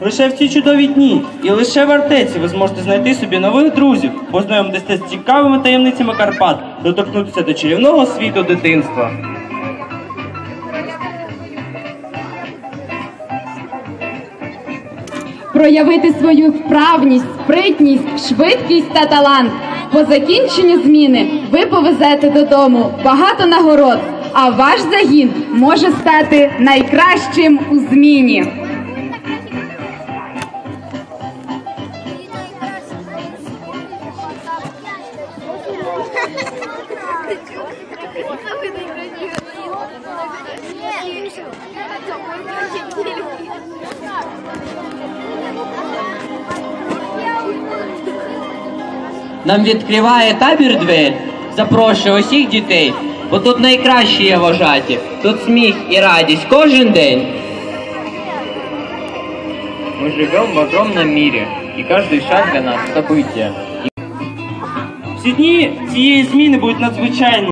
Лише в ці чудові дні і лише в артеці ви зможете знайти собі нових друзів, познайомитися з цікавими таємницями Карпат, доторкнутися до чарівного світу дитинства. проявити свою вправність, спритність, швидкість та талант. По закінченню зміни ви повезете додому багато нагород, а ваш загін може стати найкращим у зміні. Нам відкриває табір двері, запрошує усіх дітей, бо тут найкращі є вожаті, тут сміх і радість кожен день. Мы живем в огромном мире, и каждый шаг для нас событие. Всі дні цієї зміни будуть надзвичайні.